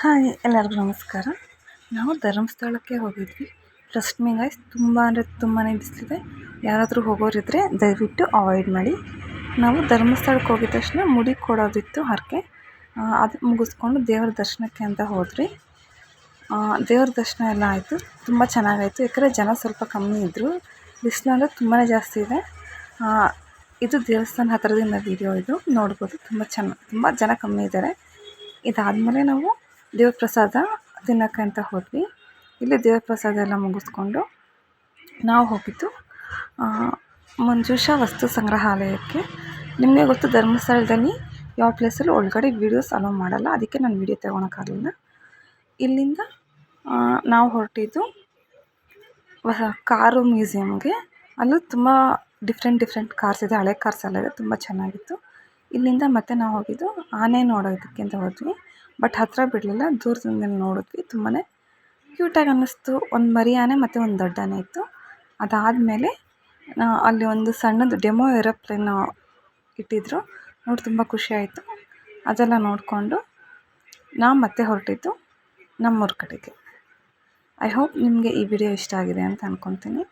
Hi ಎಲ್ಲರಿಗೂ ನಮಸ್ಕಾರ. ನಾವು ಧರ್ಮಸ್ಥಳಕ್ಕೆ ಹೋಗಿದ್ವಿ. ಟ್ರಸ್ಟ್ ಮೀ ಗಾಯ್ಸ್ ತುಂಬ ಅಂದರೆ ತುಂಬಾ ಬಿಸಿಲಿದೆ. ಯಾರಾದರೂ ಹೋಗೋರಿದ್ದರೆ ದಯವಿಟ್ಟು ಅವಾಯ್ಡ್ ಮಾಡಿ. ನಾವು ಧರ್ಮಸ್ಥಳಕ್ಕೆ ಹೋಗಿದ ತಕ್ಷಣ ಮುಡಿ ಕೊಡೋದಿತ್ತು ಹರಕೆ. ಅದು ಮುಗಿಸ್ಕೊಂಡು ದೇವರ ದರ್ಶನಕ್ಕೆ ಅಂತ ಹೋದ್ರಿ ದೇವ್ರ ದರ್ಶನ ಎಲ್ಲ ಆಯಿತು. ತುಂಬ ಚೆನ್ನಾಗಾಯಿತು. ಯಾಕಂದರೆ ಜನ ಸ್ವಲ್ಪ ಕಮ್ಮಿ ಇದ್ದರು ಬಿಸಿಲು ಅಂದರೆ ತುಂಬಾ ಜಾಸ್ತಿ ಇದೆ. ಇದು ದೇವಸ್ಥಾನ ಹತ್ತಿರದಿಂದ ವೀಡಿಯೋ ಇದು. ನೋಡ್ಬೋದು. ತುಂಬ ಚೆನ್ನ, ತುಂಬ ಜನ ಕಮ್ಮಿ ಇದ್ದಾರೆ ಇದಾದಮೇಲೆ ನಾವು ದೇವ್ರ ಪ್ರಸಾದ ತಿನ್ನೋಕ್ಕೆ ಅಂತ ಹೋದ್ವಿ. ಇಲ್ಲಿ ದೇವ್ರ ಪ್ರಸಾದ ಎಲ್ಲ ಮುಗಿಸ್ಕೊಂಡು ನಾವು ಹೋಗಿದ್ದು ಮಂಜುಷಾ ವಸ್ತು ಸಂಗ್ರಹಾಲಯಕ್ಕೆ. ನಿಮಗೆ ಗೊತ್ತು ಧರ್ಮಸ್ಥಳದಲ್ಲಿ ಯಾವ ಪ್ಲೇಸಲ್ಲೂ ಒಳಗಡೆ ವೀಡಿಯೋಸ್ ಅಲೋ ಮಾಡಲ್ಲ. ಅದಕ್ಕೆ ನಾನು ವೀಡಿಯೋ ತೊಗೊಳಕ್ಕಾಗಲಿಲ್ಲ. ಇಲ್ಲಿಂದ ನಾವು ಹೊರಟಿದ್ದು ಕಾರು ಮ್ಯೂಸಿಯಮ್ಗೆ ಅಲ್ಲೂ ತುಂಬ ಡಿಫ್ರೆಂಟ್ ಡಿಫ್ರೆಂಟ್ ಕಾರ್ಸ್ ಇದೆ. ಹಳೆ ಕಾರ್ಸ್ ಎಲ್ಲ ಇದೆ. ತುಂಬ ಚೆನ್ನಾಗಿತ್ತು. ಇಲ್ಲಿಂದ ಮತ್ತೆ ನಾವು ಹೋಗಿದ್ದು ಆನೆ ನೋಡೋದಕ್ಕೆ ಅಂತ ಹೋದ್ವಿ. ಬಟ್ ಹತ್ತಿರ ಬಿಡಲಿಲ್ಲ, ದೂರದಿಂದ ನೋಡಿದ್ವಿ. ತುಂಬಾ ಕ್ಯೂಟಾಗಿ ಅನ್ನಿಸ್ತು. ಒಂದು ಮರಿ ಆನೆ ಮತ್ತು ಒಂದು ದೊಡ್ಡ ಆನೆ ಇತ್ತು. ಅದಾದಮೇಲೆ ಅಲ್ಲಿ ಒಂದು ಸಣ್ಣದು ಡೆಮೋ ಏರೋಪ್ಲೇನ್ ಇಟ್ಟಿದ್ದರು ನೋಡಿ ತುಂಬ ಖುಷಿ ಆಯಿತು. ಅದೆಲ್ಲ ನೋಡಿಕೊಂಡು ನಾವು ಮತ್ತೆ ಹೊರಟಿದ್ದು ನಮ್ಮೂರ ಕಡೆಗೆ. ಐ ಹೋಪ್ ನಿಮಗೆ ಈ ವಿಡಿಯೋ ಇಷ್ಟ ಆಗಿದೆ ಅಂತ ಅಂದ್ಕೊತೀನಿ